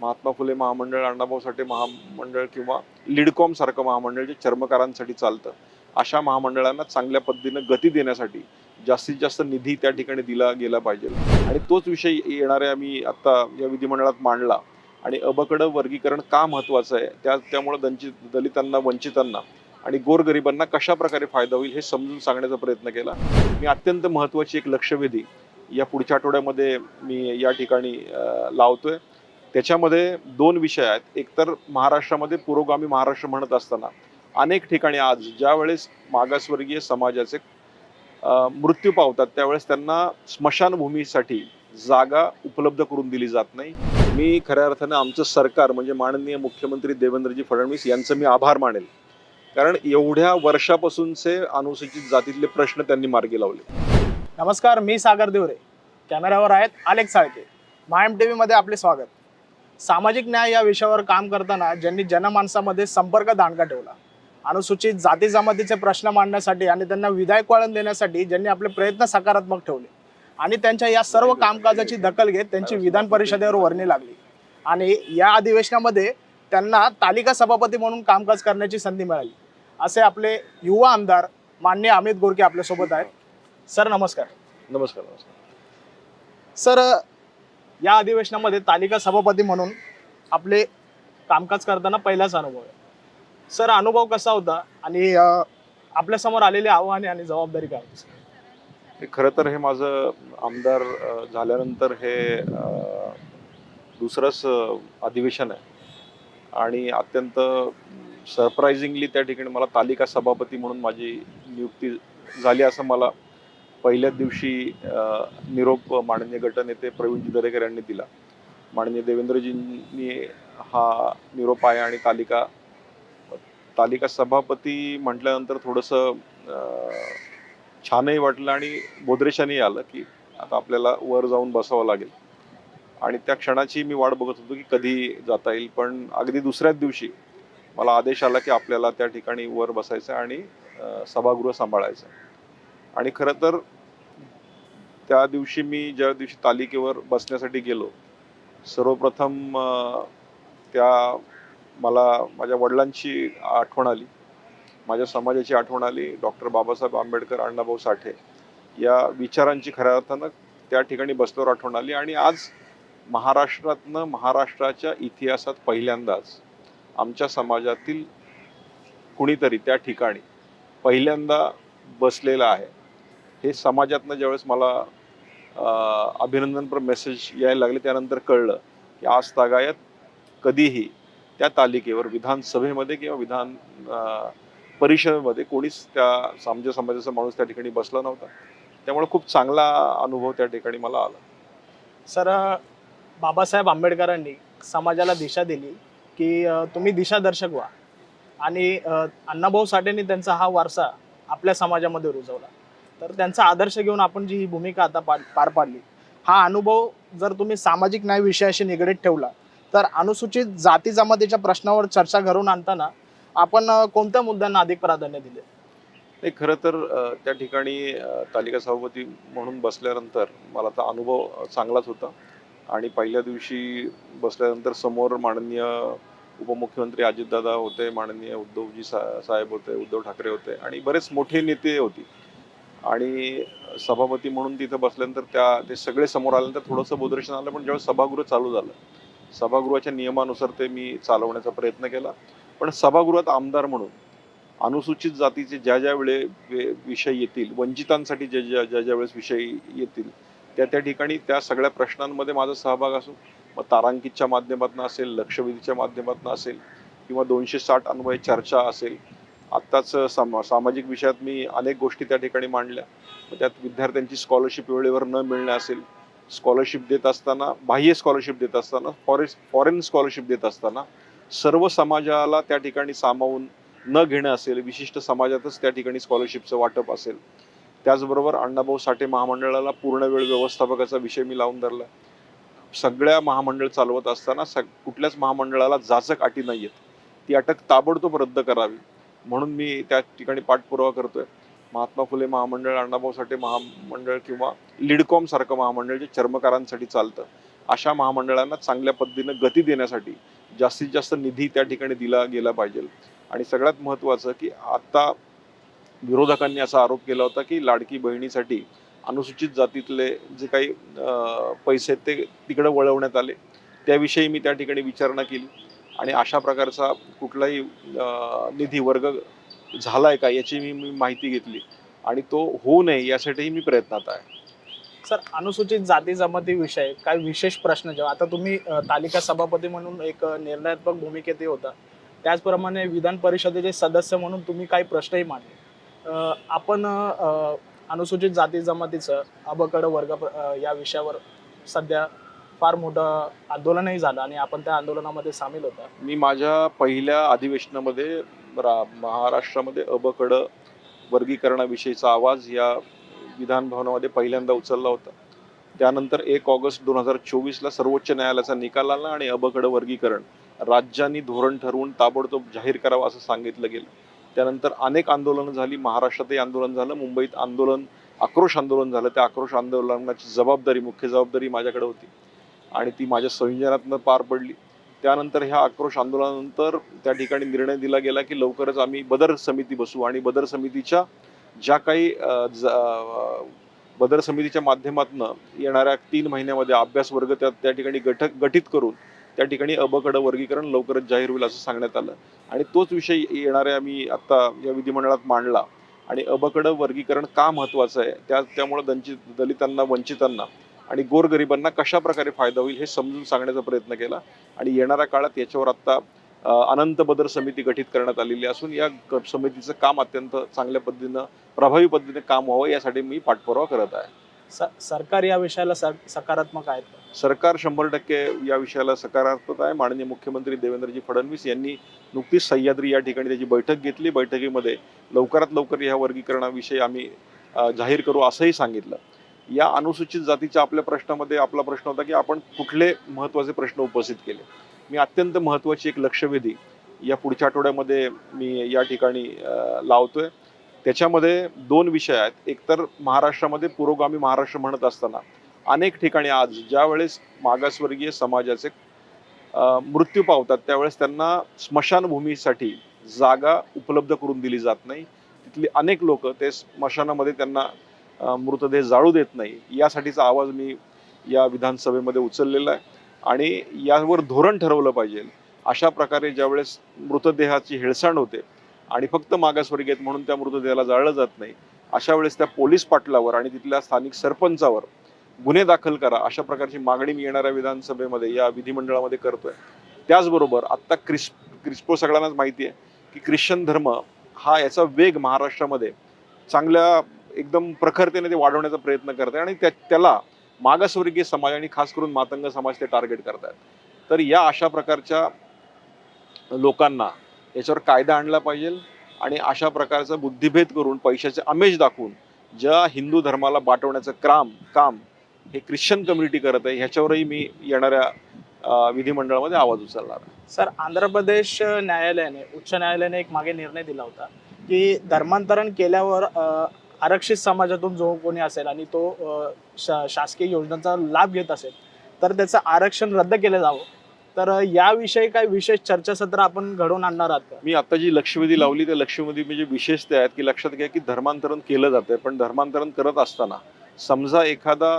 महात्मा फुले महामंडळ अण्णाभाऊ साठे महामंडळ किंवा लिडकॉम सारखं महामंडळ जे चर्मकारांसाठी चालतं अशा महामंडळांना चांगल्या पद्धतीनं गती देण्यासाठी जास्तीत जास्त निधी त्या ठिकाणी दिला गेला पाहिजे. आणि तोच विषय येणाऱ्या मी आत्ता या विधिमंडळात मांडला. आणि अबकडं वर्गीकरण का महत्वाचं आहे? त्या त्यामुळे दंचित दलितांना वंचितांना आणि गोरगरिबांना कशा प्रकारे फायदा होईल हे समजून सांगण्याचा प्रयत्न केला. मी अत्यंत महत्वाची एक लक्षवेधी या पुढच्या आठवड्यामध्ये मी या ठिकाणी लावतोय. त्याच्यामध्ये दोन विषय आहेत. एकतर महाराष्ट्रामध्ये पुरोगामी महाराष्ट्र म्हणत असताना अनेक ठिकाणी आज ज्या वेळेस मागासवर्गीय समाजाचे मृत्यू पावतात त्यावेळेस त्यांना स्मशानभूमीसाठी जागा उपलब्ध करून दिली जात नाही. मी खऱ्या अर्थानं आमचं सरकार म्हणजे माननीय मुख्यमंत्री देवेंद्रजी फडणवीस यांचं मी आभार मानेल. कारण एवढ्या वर्षापासूनचे अनुसूचित जातीतले प्रश्न त्यांनी मार्गी लावले. नमस्कार मी सागर देवरे. कॅमेऱ्यावर आहेत अलेक्स साळके. मायम टी व्हीमध्ये आपले स्वागत. सामाजिक न्याय या विषयावर काम करताना ज्यांनी जनमानसामध्ये संपर्क दांडका ठेवला अनुसूचित जाती जमातीचे प्रश्न मांडण्यासाठी आणि त्यांना विधायक वळण देण्यासाठी ज्यांनी आपले प्रयत्न सकारात्मक ठेवले आणि त्यांच्या या सर्व कामकाजाची दखल घेत त्यांची विधान परिषदेवर वर्णी लागली. आणि या अधिवेशनामध्ये त्यांना तालिका सभापती म्हणून कामकाज करण्याची संधी मिळाली. असे आपले युवा आमदार मान्य अमित गोरके आपल्यासोबत आहेत. सर नमस्कार. नमस्कार नमस्कार. सर या अधिवेशनामध्ये तालिका सभापती म्हणून आपले कामकाज करताना पहिलाच अनुभव आहे. सर अनुभव कसा होता आणि आपल्यासमोर आलेली आव्हाने आणि जबाबदारी काय होती? हे खरं तर हे माझं आमदार झाल्यानंतर हे दुसरंच अधिवेशन आहे. आणि अत्यंत सरप्रायझिंगली त्या ठिकाणी मला तालिका सभापती म्हणून माझी नियुक्ती झाली असं मला पहिल्याच दिवशी निरोप माननीय गटनेते प्रवीणजी दरेकर यांनी दिला. माननीय देवेंद्रजींनी हा निरोप आहे आणि तालिका तालिका सभापती म्हटल्यानंतर थोडंसं छानही वाटलं आणि बोद्रेशानेही आलं की आता आपल्याला वर जाऊन बसावं लागेल. आणि त्या क्षणाची मी वाट बघत होतो की कधी जाता येईल पण अगदी दुसऱ्याच दिवशी मला आदेश आला की आपल्याला त्या ठिकाणी वर बसायचं आणि सभागृह सांभाळायचं आणि खरं तर त्या दिवशी मी ज्या दिवशी तालिकेवर बसण्यासाठी गेलो सर्वप्रथम त्या मला माझ्या वडिलांची आठवण आली. माझ्या समाजाची आठवण आली. डॉक्टर बाबासाहेब आंबेडकर अण्णाभाऊ साठे या विचारांची खऱ्या अर्थानं त्या ठिकाणी बसल्यावर आठवण आली. आणि आज महाराष्ट्रातनं महाराष्ट्राच्या इतिहासात पहिल्यांदाच आमच्या समाजातील कुणीतरी त्या ठिकाणी पहिल्यांदा बसलेला आहे. हे समाजातनं ज्यावेळेस मला अभिनंदनपर मेसेज यायला लागले त्यानंतर कळलं की आज तागायत कधीही त्या तालिकेवर विधानसभेमध्ये किंवा विधान परिषदेमध्ये कोणीच त्या आमच्या समाजाचा माणूस त्या ठिकाणी बसला नव्हता. त्यामुळे खूप चांगला अनुभव त्या ठिकाणी मला आला. सर बाबासाहेब आंबेडकरांनी समाजाला दिशा दिली की तुम्ही दिशादर्शक व्हा. आणि अण्णाभाऊ साठेंनी त्यांचा हा वारसा आपल्या समाजामध्ये रुजवला. तर त्यांचा आदर्श घेऊन आपण जी ही भूमिका आता पार पार पाडली. हा अनुभव जर तुम्ही सामाजिक न्याय विषयाशी निगडीत ठेवला तर अनुसूचित जाती जमातीच्या प्रश्नावर चर्चा घडवून आणताना आपण कोणत्या मुद्द्यांना अधिक प्राधान्य दिले? नाही खरं तर त्या ठिकाणी तालिका सभापती म्हणून बसल्यानंतर मला तर अनुभव चांगलाच होता. आणि पहिल्या दिवशी बसल्यानंतर समोर माननीय उपमुख्यमंत्री अजितदादा होते माननीय उद्धवजी सा साहेब होते उद्धव ठाकरे होते आणि बरेच मोठे नेते होती. आणि सभापती म्हणून तिथं बसल्यानंतर त्या ते सगळे समोर आल्यानंतर थोडंसं बोधरेशन आलं पण ज्यावेळेस सभागृह चालू झालं सभागृहाच्या नियमानुसार ते मी चालवण्याचा प्रयत्न केला. पण सभागृहात आमदार म्हणून अनुसूचित जातीचे ज्या ज्या वेळे विषय येतील वंचितांसाठी ज्या ज्या ज्या ज्या वेळेस विषय येतील त्या त्या ठिकाणी त्या सगळ्या प्रश्नांमध्ये माझा सहभाग असो मग तारांकितच्या माध्यमातून असेल लक्षवेधीच्या माध्यमातून असेल किंवा दोनशे साठ अन्वय चर्चा असेल आत्ताच साम सामाजिक विषयात मी अनेक गोष्टी त्या ठिकाणी मांडल्या. मग त्यात विद्यार्थ्यांची स्कॉलरशिप वेळेवर न मिळणं असेल स्कॉलरशिप देत असताना बाह्य स्कॉलरशिप देत असताना फॉरेन फॉरेन स्कॉलरशिप देत असताना सर्व समाजाला त्या ठिकाणी सामावून न घेणं असेल विशिष्ट समाजातच त्या ठिकाणी स्कॉलरशिपचं वाटप असेल. त्याचबरोबर अण्णाभाऊ साठे महामंडळाला पूर्ण वेळ व्यवस्थापकाचा विषय मी लावून धरला. सगळ्या महामंडळ चालवत असताना सग कुठल्याच महामंडळाला जाचक अटी नाही आहेत ती अटक ताबडतोब रद्द करावी. म्हणून मी त्या ठिकाणी पाठपुरावा करतोय. महात्मा फुले महामंडळ अण्णाभाऊ साठे महामंडळ किंवा लिडकॉम सारखं महामंडळ जे चर्मकारांसाठी चालतं अशा महामंडळांना चांगल्या पद्धतीनं गती देण्यासाठी जास्तीत जास्त निधी त्या ठिकाणी दिला गेला पाहिजे. आणि सगळ्यात महत्त्वाचं की आता विरोधकांनी असा आरोप केला होता की लाडकी बहिणीसाठी अनुसूचित जातीतले जे काही पैसे ते तिकडे वळवण्यात आले. त्याविषयी मी त्या ठिकाणी विचारणा केली. आणि अशा प्रकारचा कुठलाही निधी वर्ग झालाय का याची मी मी माहिती घेतली. आणि तो होऊ नये यासाठीही मी प्रयत्नात आहे. सर अनुसूचित जाती जमाती विषय काय विशेष प्रश्न जेव्हा आता तुम्ही तालिका सभापती म्हणून एक निर्णयात्मक भूमिकेत होता. त्याचप्रमाणे विधान परिषदेचे सदस्य म्हणून तुम्ही काही प्रश्नही मांडले. आपण अनुसूचित जाती जमातीचं अबकड वर्ग या विषयावर सध्या फार मोठं आंदोलनही झालं आणि आपण त्या आंदोलनामध्ये सामील होता. मी माझ्या पहिल्या अधिवेशनामध्ये रा महाराष्ट्रामध्ये अबकड वर्गीकरणाविषयीचा आवाज या विधान भवनामध्ये पहिल्यांदा उचलला होता. त्यानंतर एक ऑगस्ट दोन हजार चोवीसला सर्वोच्च न्यायालयाचा निकाल आला आणि अबकड वर्गीकरण राज्यांनी धोरण ठरवून ताबडतोब जाहीर करावं असं सांगितलं गेलं. त्यानंतर अनेक आंदोलनं झाली महाराष्ट्रातही आंदोलन झालं मुंबईत आंदोलन आक्रोश आंदोलन झालं. त्या आक्रोश आंदोलनाची जबाबदारी मुख्य जबाबदारी माझ्याकडे होती. आणि ती माझ्या संयोजनातनं पार पडली. त्यानंतर ह्या आक्रोश आंदोलनानंतर त्या ठिकाणी निर्णय दिला गेला की लवकरच आम्ही बदर समिती बसू आणि बदर समितीच्या ज्या काही बदर समितीच्या माध्यमातून येणाऱ्या तीन महिन्यामध्ये अभ्यास वर्ग त्या त्या ठिकाणी गठक गठीत करून त्या ठिकाणी अबकडं वर्गीकरण लवकरच जाहीर होईल असं सांगण्यात आलं. आणि तोच विषय येणाऱ्या मी आत्ता या विधिमंडळात मांडला. आणि अबकडं वर्गीकरण का महत्त्वाचं आहे? त्या त्यामुळे दंचित दलितांना वंचितांना आणि गोरगरिबांना कशा प्रकारे फायदा होईल हे समजून सांगण्याचा प्रयत्न केला. आणि येणाऱ्या काळात याच्यावर आता अ, अनंत बदर समिती गठीत करण्यात आलेली असून या समितीचं काम अत्यंत चांगल्या पद्धतीनं प्रभावी पद्धतीने काम व्हावं यासाठी मी पाठपुरावा करत आहे. स- सरकार या विषयाला सकारात्मक आहेत का? सरकार शंभर टक्के या विषयाला सकारात्मक आहे. माननीय मुख्यमंत्री देवेंद्रजी फडणवीस यांनी नुकतीच सह्याद्री या ठिकाणी त्याची बैठक घेतली. बैठकीमध्ये लवकरात लवकर या वर्गीकरणाविषयी आम्ही जाहीर करू असंही सांगितलं. या अनुसूचित जातीच्या आपल्या प्रश्नामध्ये आपला प्रश्न होता की आपण कुठले महत्त्वाचे प्रश्न उपस्थित केले. मी अत्यंत महत्त्वाची एक लक्षवेधी या पुढच्या आठवड्यामध्ये मी या ठिकाणी लावतोय. त्याच्यामध्ये दोन विषय आहेत. एकतर महाराष्ट्रामध्ये पुरोगामी महाराष्ट्र म्हणत असताना अनेक ठिकाणी आज ज्या वेळेस मागासवर्गीय समाजाचे मृत्यू पावतात त्यावेळेस त्यांना स्मशानभूमीसाठी जागा उपलब्ध करून दिली जात नाही. तिथली अनेक लोक ते स्मशानामध्ये त्यांना मृतदेह जाळू देत नाही यासाठीचा आवाज मी या विधानसभेमध्ये उचललेला आहे. आणि यावर धोरण ठरवलं पाहिजे. अशा प्रकारे ज्यावेळेस मृतदेहाची हेळसांड होते आणि फक्त मागासवर्गीय म्हणून त्या मृतदेहाला जाळलं जात नाही अशा वेळेस त्या पोलीस पाटलावर आणि तिथल्या स्थानिक सरपंचावर गुन्हे दाखल करा अशा प्रकारची मागणी मी येणाऱ्या विधानसभेमध्ये या विधिमंडळामध्ये करतोय. त्याचबरोबर आत्ता क्रिस क्रिस्पो सगळ्यांनाच माहिती आहे की ख्रिश्चन धर्म हा याचा वेग महाराष्ट्रामध्ये चांगल्या एकदम प्रखरतेने ते वाढवण्याचा प्रयत्न करत आहे आणि त्या त्याला मागासवर्गीय समाज आणि खास करून मातंग समाज ते टार्गेट करतात तर या अशा प्रकारच्या लोकांना याच्यावर कायदा आणला पाहिजे आणि अशा प्रकारचा बुद्धिभेद करून पैशाचे आमेश दाखवून ज्या हिंदू धर्माला बाटवण्याचं काम काम हे ख्रिश्चन कम्युनिटी करत आहे ह्याच्यावरही मी येणाऱ्या विधिमंडळामध्ये आवाज उचलणार आहे. सर आंध्र प्रदेश न्यायालयाने उच्च न्यायालयाने एक मागे निर्णय दिला होता की धर्मांतरण केल्यावर आरक्षित समाजातून जो कोणी असेल आणि तो शा- शासकीय योजनांचा लाभ घेत असेल तर त्याचं आरक्षण रद्द केलं जावं. तर याविषयी काही विशेष चर्चासत्र आपण घडवून आणणार आहात मी आता जी लक्षवेधी लावली त्या लक्षवेधी म्हणजे विशेषतः आहेत की लक्षात घ्या की धर्मांतरण केलं जातंय पण धर्मांतरण करत असताना समजा एखादा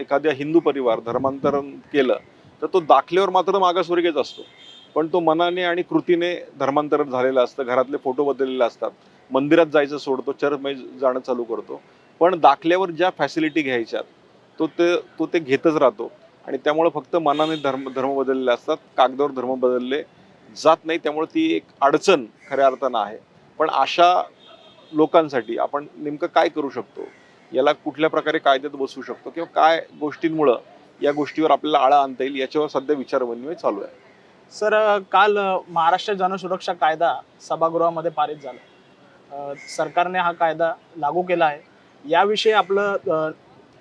एखाद्या हिंदू परिवार धर्मांतरण केलं तर तो दाखल्यावर मात्र मागासवर्गीयच असतो. पण तो मनाने आणि कृतीने धर्मांतरण झालेलं असतं घरातले फोटो बदललेले असतात. मंदिरात जायचं सोडतो चर्चमध्ये जाणं चालू करतो. पण दाखल्यावर ज्या फॅसिलिटी घ्यायच्यात तो ते तो ते घेतच राहतो. आणि त्यामुळे फक्त मनाने धर्म धर्म बदलले असतात कागदावर धर्म बदलले जात नाही त्यामुळे ती एक अडचण खऱ्या अर्थानं आहे. पण अशा लोकांसाठी आपण नेमकं काय करू शकतो? याला कुठल्या प्रकारे कायद्यात बसवू शकतो? किंवा काय गोष्टींमुळं या गोष्टीवर आपल्याला आळा आणता येईल? याच्यावर सध्या विचारविनिमय चालू आहे. सर काल महाराष्ट्र जनसुरक्षा कायदा सभागृहामध्ये पारित झाला. सरकारने हा कायदा लागू केला आहे. याविषयी आपलं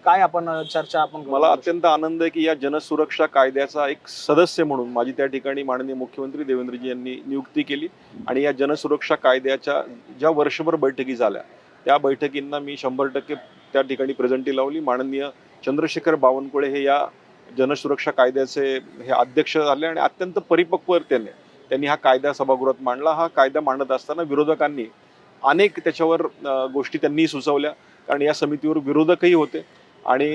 काय आपण चर्चा आपण मला अत्यंत आनंद आहे की या जनसुरक्षा कायद्याचा एक सदस्य म्हणून माझी त्या ठिकाणी माननीय मुख्यमंत्री देवेंद्रजी यांनी नियुक्ती केली आणि या जनसुरक्षा कायद्याच्या ज्या वर्षभर बैठकी झाल्या त्या बैठकींना मी शंभर टक्के त्या ठिकाणी प्रेझेंटी लावली. माननीय चंद्रशेखर बावनकुळे हे या जनसुरक्षा कायद्याचे हे अध्यक्ष झाले आणि अत्यंत परिपक्वतेने त्यांनी हा कायदा सभागृहात मांडला. हा कायदा मांडत असताना विरोधकांनी अनेक त्याच्यावर गोष्टी त्यांनी सुचवल्या. कारण या समितीवर विरोधकही होते. आणि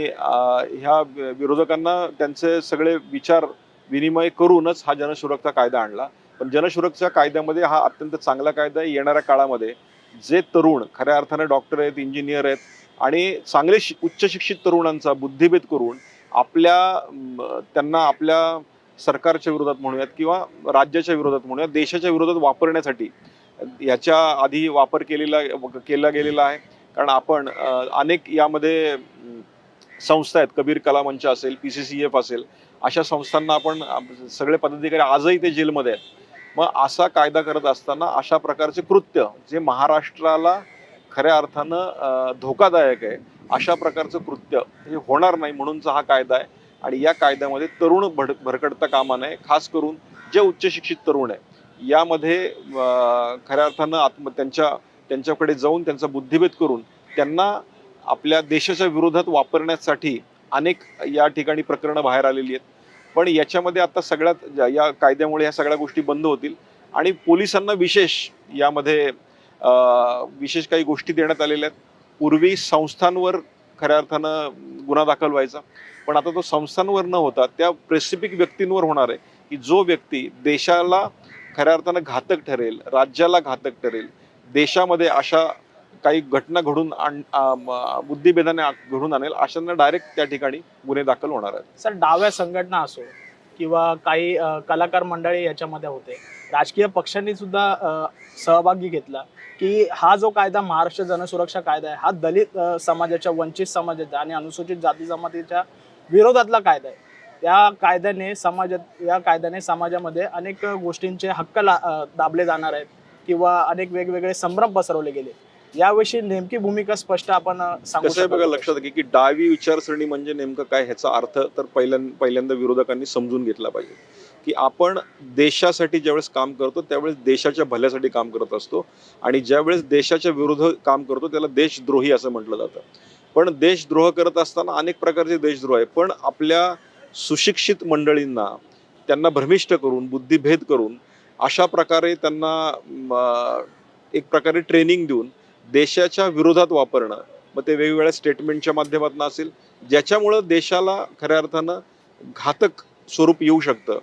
ह्या विरोधकांना त्यांचे सगळे विचार विनिमय करूनच हा जनसुरक्षा कायदा आणला. पण जनसुरक्षा कायद्यामध्ये हा अत्यंत चांगला कायदा आहे. येणाऱ्या काळामध्ये जे तरुण खऱ्या अर्थाने डॉक्टर आहेत इंजिनियर आहेत आणि चांगले शि- उच्च शिक्षित तरुणांचा बुद्धिभेद करून आपल्या त्यांना आपल्या सरकारच्या विरोधात म्हणूयात किंवा राज्याच्या विरोधात म्हणूयात देशाच्या विरोधात वापरण्यासाठी याच्या आधी वापर केलेला केला गेलेला आहे. कारण आपण अनेक यामध्ये संस्था आहेत. कबीर कला मंच असेल पी सी सी एफ असेल अशा संस्थांना आपण सगळे पदाधिकारी आजही ते जेलमध्ये आहेत. मग असा कायदा करत असताना अशा प्रकारचे कृत्य जे महाराष्ट्राला खऱ्या अर्थानं धोकादायक आहे अशा प्रकारचं कृत्य हे होणार नाही म्हणूनचा हा कायदा आहे. आणि या कायद्यामध्ये तरुण भड भरकडता कामा नये. खास करून जे उच्च शिक्षित तरुण आहे. यामध्ये खऱ्या अर्थानं आत्म त्यांच्या त्यांच्याकडे जाऊन त्यांचा बुद्धिभेद करून त्यांना आपल्या देशाच्या विरोधात वापरण्यासाठी अनेक या ठिकाणी प्रकरणं बाहेर आलेली आहेत. पण याच्यामध्ये आता सगळ्यात या कायद्यामुळे ह्या सगळ्या गोष्टी बंद होतील आणि पोलिसांना विशेष यामध्ये विशेष काही गोष्टी देण्यात आलेल्या आहेत. पूर्वी संस्थांवर खऱ्या अर्थानं गुन्हा दाखल व्हायचा पण आता तो संस्थांवर न होता त्या स्पेसिफिक व्यक्तींवर होणार आहे की जो व्यक्ती देशाला खऱ्या अर्थानं घातक ठरेल राज्याला घातक ठरेल. देशामध्ये अशा काही घटना घडून आण बुद्धिभेदाने घडून आणेल अशांना डायरेक्ट त्या ठिकाणी गुन्हे दाखल होणार आहेत. सर डाव्या संघटना असो किंवा काही कलाकार मंडळी याच्यामध्ये होते. राजकीय पक्षांनी सुद्धा सहभागी घेतला की हा जो कायदा महाराष्ट्र जनसुरक्षा कायदा आहे हा दलित समाजाच्या वंचित समाजाच्या आणि अनुसूचित जाती जमातीच्या विरोधातला कायदा आहे. या कायद्याने समाजात या कायद्याने समाजामध्ये अनेक गोष्टींचे हक्क ला दाबले जाणार आहेत किंवा अनेक वेगवेगळे संभ्रम पसरवले गेले. याविषयी नेमकी भूमिका स्पष्ट आपण सांगू बघा? लक्षात घे की डावी विचारसरणी म्हणजे नेमकं काय ह्याचा अर्थ तर पहिल्यांदा पहिल्यांदा विरोधकांनी समजून घेतला पाहिजे. की आपण देशासाठी ज्यावेळेस काम करतो त्यावेळेस देशाच्या भल्यासाठी काम करत असतो आणि ज्यावेळेस देशाच्या विरुद्ध काम करतो त्याला देशद्रोही असं म्हटलं जातं. पण देशद्रोह करत असताना अनेक प्रकारचे देशद्रोह आहे पण आपल्या सुशिक्षित मंडळींना त्यांना भ्रमिष्ट करून बुद्धिभेद करून अशा प्रकारे त्यांना एक प्रकारे ट्रेनिंग देऊन देशाच्या विरोधात वापरणं मग ते वेगवेगळ्या स्टेटमेंटच्या माध्यमातून असेल ज्याच्यामुळं देशाला खऱ्या अर्थानं घातक स्वरूप येऊ शकतं.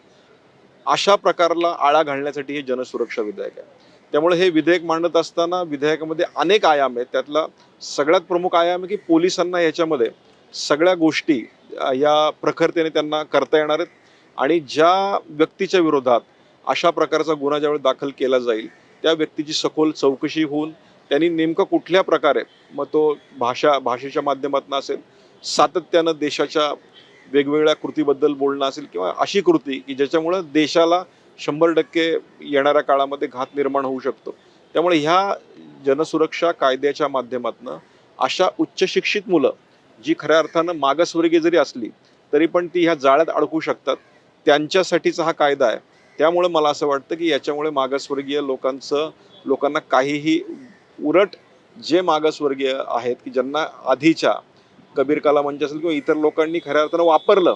अशा प्रकारला आळा घालण्यासाठी हे जनसुरक्षा विधेयक आहे. त्यामुळे हे विधेयक मांडत असताना विधेयकामध्ये अनेक आयाम आहेत. त्यातला सगळ्यात प्रमुख आयाम आहे की पोलिसांना याच्यामध्ये सगळ्या गोष्टी या प्रखरतेने त्यांना करता येणार आहेत. आणि ज्या व्यक्तीच्या विरोधात अशा प्रकारचा गुन्हा ज्यावेळी दाखल केला जाईल त्या व्यक्तीची सखोल चौकशी होऊन त्यांनी नेमकं कुठल्या प्रकारे मग तो भाषा भाषेच्या माध्यमातून असेल सातत्यानं देशाच्या वेगवेगळ्या कृतीबद्दल बोलणं असेल किंवा अशी कृती की ज्याच्यामुळं देशाला शंभर टक्के येणाऱ्या काळामध्ये घात निर्माण होऊ शकतो. त्यामुळे ह्या जनसुरक्षा कायद्याच्या माध्यमातून अशा उच्च शिक्षित मुलं जी खऱ्या अर्थानं मागासवर्गीय जरी असली तरी पण ती ह्या जाळ्यात अडकू शकतात. त्यांच्यासाठीचा हा कायदा आहे. त्यामुळे मला असं वाटतं की याच्यामुळे मागासवर्गीय लोकांचं लोकांना काहीही उलट जे मागासवर्गीय आहेत की ज्यांना आधीच्या कबीर कला मंच असेल किंवा इतर लोकांनी खऱ्या अर्थानं वापरलं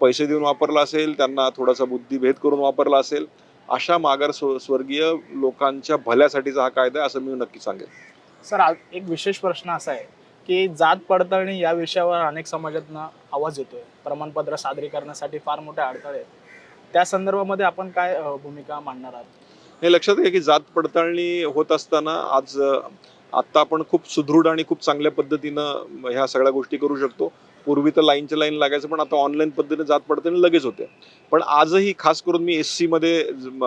पैसे देऊन वापरलं असेल त्यांना थोडासा बुद्धिभेद करून वापरला असेल अशा मागार स्वर्गीय लोकांच्या भल्यासाठीचा हा कायदा आहे असं मी नक्की सांगेन. सर आज एक विशेष प्रश्न असा आहे. की जात पडताळणी या विषयावर अनेक समाजातनं आवाज येतोय. प्रमाणपत्र सादरीकरणासाठी फार मोठे अडथळे आहेत. त्या संदर्भामध्ये आपण काय अ, भूमिका मांडणार आहात? हे लक्षात घ्या की जात पडताळणी होत असताना आज अ, आत्ता आपण खूप सुदृढ आणि खूप चांगल्या पद्धतीनं ह्या सगळ्या गोष्टी करू शकतो. पूर्वी तर लाईनच्या लाईन लागायचं पण आता ऑनलाईन पद्धतीने जात पडताळणी लगेच होते. पण आजही खास करून मी एसमध्ये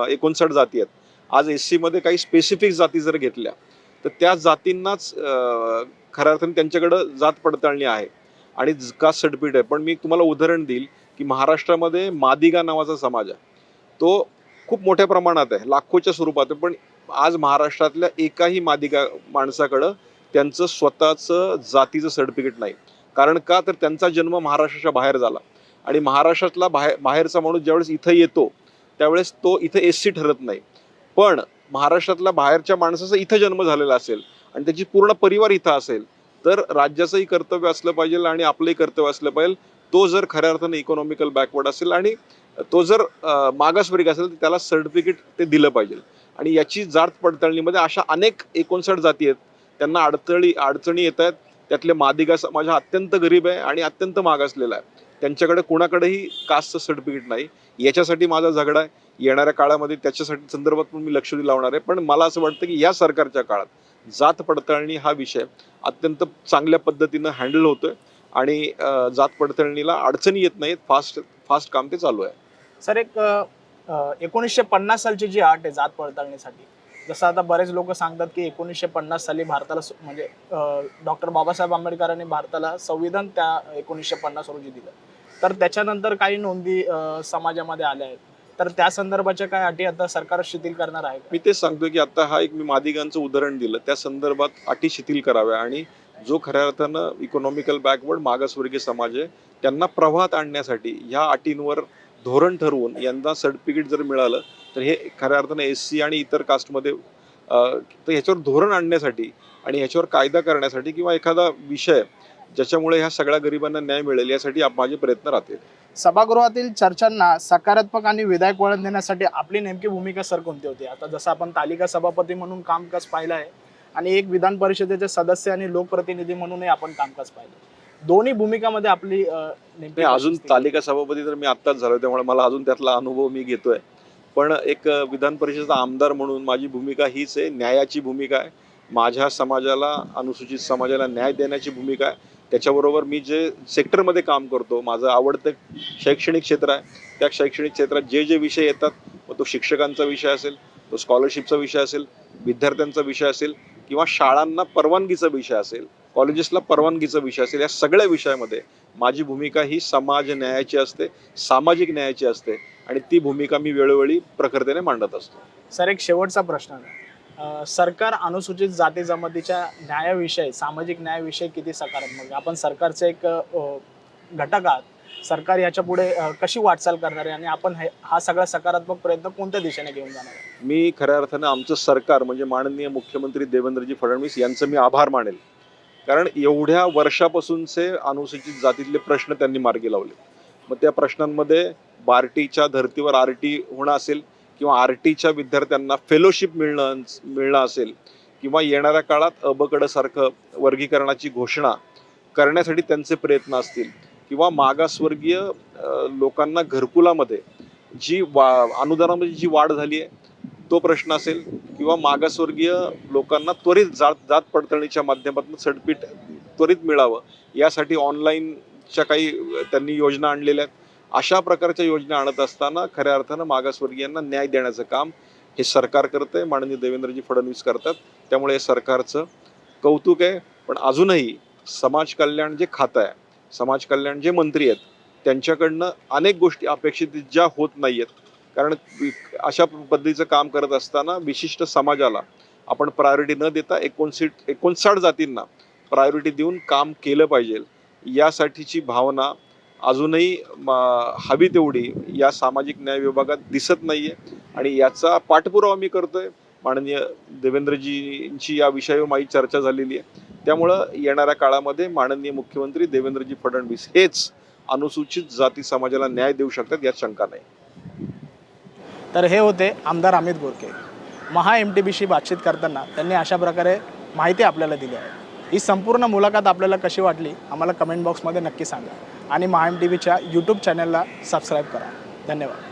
एकोणसाठ जाती आहेत. आज एसमध्ये काही स्पेसिफिक जाती जर घेतल्या तर त्या जातींनाच खऱ्या अर्थाने त्यांच्याकडं जात पडताळणी आहे. आणि कास्ट सर्टिफिकेट आहे. पण मी तुम्हाला उदाहरण देईल की महाराष्ट्रामध्ये मादिगा नावाचा समाज आहे. तो खूप मोठ्या प्रमाणात आहे. लाखोच्या स्वरूपात आहे. पण आज महाराष्ट्रातल्या एकाही मादिगा माणसाकडं त्यांचं स्वतःचं जातीचं सर्टिफिकेट नाही. कारण का? तर त्यांचा जन्म महाराष्ट्राच्या बाहेर झाला. आणि महाराष्ट्रातला बाहेर बाहेरचा माणूस ज्यावेळेस इथं येतो त्यावेळेस तो इथं एस सी ठरत नाही. पण महाराष्ट्रातल्या बाहेरच्या माणसाचा इथं जन्म झालेला असेल आणि त्याची पूर्ण परिवार इथं असेल तर राज्याचंही कर्तव्य असलं पाहिजे आणि आपलंही कर्तव्य असलं पाहिजे. तो जर खऱ्या अर्थाने इकॉनॉमिकल बॅकवर्ड असेल आणि तो जर अं, मागासवर्गीय असेल तर त्याला सर्टिफिकेट ते दिलं पाहिजे. आणि याची जात पडताळणीमध्ये अशा अनेक एकोणसाठ जाती आहेत. त्यांना अडचणी अडचणी येत आहेत. त्यातले मादिगा समाज हा अत्यंत गरीब आहे आणि अत्यंत मागासलेला आहे. त्यांच्याकडे कोणाकडेही कास्टचं सर्टिफिकेट नाही. याच्यासाठी माझा झगडा आहे. येणाऱ्या काळामध्ये त्याच्यासाठी संदर्भात पण मी लक्ष लावणार आहे. पण मला असं वाटतं की या सरकारच्या काळात जात पडताळणी हा विषय अत्यंत चांगल्या पद्धतीनं हँडल होतोय. आणि जात पडताळणीला अडचणी येत नाहीत. फास्ट फास्ट काम ते चालू आहे. सर एक एकोणीसशे पन्नास सालची जी आठ आहे जात पडताळणीसाठी जसं आता बरेच लोक सांगतात की एकोणीसशे पन्नास साली भारताला म्हणजे डॉक्टर बाबासाहेब आंबेडकरांनी भारताला संविधान त्या एकोणीसशे पन्नास रोजी दिलं. तर त्याच्यानंतर काही नोंदी समाजामध्ये आल्या आहेत. तर त्या संदर्भाच्या काय अटी आता सरकार शिथिल करणार आहे मी तेच सांगतो की आता हा एक मी मादिगांचं उदाहरण दिलं. त्या संदर्भात अटी शिथिल कराव्या आणि जो खऱ्या अर्थानं इकॉनॉमिकल बॅकवर्ड मागासवर्गीय समाज आहे त्यांना प्रवाहात आणण्यासाठी ह्या अटींवर धोरण ठरवून यांना सर्टिफिकेट जर मिळालं तर हे खऱ्या अर्थानं एस सी आणि इतर कास्टमध्ये तर ह्याच्यावर धोरण आणण्यासाठी आणि ह्याच्यावर कायदा करण्यासाठी किंवा एखादा विषय ज्याच्यामुळे ह्या सगळ्या गरिबांना न्याय मिळेल यासाठी माझे प्रयत्न राहतील. सभागृहातील चर्चांना सकारात्मक आणि विधायक वळण देण्यासाठी आपली नेमकी भूमिका सर कोणती होती? आता जसं आपण तालिका सभापती म्हणून कामकाज पाहिलं आहे आणि एक विधान परिषदेचे सदस्य आणि लोकप्रतिनिधी म्हणूनही आपण कामकाज पाहिलं दोन्ही भूमिकामध्ये आपली नेमकी अजून? तालिका सभापती तर मी आत्ताच झालो त्यामुळे मला अजून त्यातला अनुभव मी घेतोय. पण एक विधान परिषदेचा आमदार म्हणून माझी भूमिका हीच आहे. न्यायाची भूमिका आहे. माझ्या समाजाला अनुसूचित समाजाला न्याय देण्याची भूमिका आहे. त्याच्याबरोबर मी जे सेक्टरमध्ये काम करतो माझं आवडतं शैक्षणिक क्षेत्र आहे. त्या शैक्षणिक क्षेत्रात जे जे विषय येतात मग तो शिक्षकांचा विषय असेल तो स्कॉलरशिपचा विषय असेल विद्यार्थ्यांचा विषय असेल किंवा शाळांना परवानगीचा विषय असेल कॉलेजेसला परवानगीचा विषय असेल या सगळ्या विषयामध्ये माझी भूमिका ही समाज न्यायाची असते सामाजिक न्यायाची असते आणि ती भूमिका मी वेळोवेळी प्रखरतेने मांडत असतो. सर एक शेवटचा प्रश्न आहे. सरकार अनुसूचित जाती जमातीच्या न्यायाविषयी सामाजिक न्यायाविषयी किती सकारात्मक? आपण सरकारचे एक घटक आहात. सरकार याच्यापुढे कशी वाटचाल करणार आहे? आणि आपण हे- हा सगळा सकारात्मक प्रयत्न कोणत्या दिशेने घेऊन जाणार आहे? मी खऱ्या अर्थानं आमचं सरकार म्हणजे माननीय मुख्यमंत्री देवेंद्रजी फडणवीस यांचं मी आभार मानेल. कारण एवढ्या वर्षापासूनचे अनुसूचित जातीतले प्रश्न त्यांनी मार्गी लावले. मग त्या प्रश्नांमध्ये बार्टीच्या धर्तीवर आर टी होणं असेल किंवा आर टीच्या विद्यार्थ्यांना फेलोशिप मिळणं मिळणं असेल किंवा येणाऱ्या काळात अबकडसारखं वर्गीकरणाची घोषणा करण्यासाठी त्यांचे प्रयत्न असतील किंवा मागासवर्गीय लोकांना घरकुलामध्ये जी वा अनुदानामध्ये जी वाढ झाली आहे तो प्रश्न असेल किंवा मागासवर्गीय लोकांना त्वरित जात जात पडताळणीच्या माध्यमातून सर्टिफिकेट त्वरित मिळावं. यासाठी ऑनलाईनच्या काही त्यांनी योजना आणलेल्या आहेत. अशा प्रकारच्या योजना आणत असताना खऱ्या अर्थानं मागासवर्गीयांना न्याय देण्याचं काम हे सरकार करतंय माननीय देवेंद्रजी फडणवीस करतात. त्यामुळे हे सरकारचं कौतुक आहे. पण अजूनही समाज कल्याण जे खातं आहे समाज कल्याण जे मंत्री आहेत त्यांच्याकडनं अनेक गोष्टी अपेक्षित ज्या होत नाही आहेत कारण अशा पद्धतीचं काम करत असताना विशिष्ट समाजाला आपण प्रायोरिटी न देता एकोणसीट एकोणसाठ जातींना प्रायोरिटी देऊन काम केलं पाहिजे. यासाठीची भावना अजूनही हवी तेवढी या सामाजिक न्याय विभागात दिसत नाहीये. आणि याचा पाठपुरावा मी करतोय. माननीय देवेंद्रजींची या विषयावर माझी चर्चा झालेली आहे. त्यामुळं येणाऱ्या काळामध्ये माननीय मुख्यमंत्री देवेंद्रजी फडणवीस हेच अनुसूचित जाती समाजाला न्याय देऊ शकतात यात शंका नाही. तर हे होते आमदार अमित गोरके. महा एम टी बीशी बातचीत करताना त्यांनी अशा प्रकारे माहिती आपल्याला दिली आहे. ही संपूर्ण मुलाखत आपल्याला कशी वाटली आम्हाला कमेंट बॉक्समध्ये नक्की सांगा. आणि महा एम टी व्हीच्या यूट्यूब चॅनलला सबस्क्राईब करा. धन्यवाद.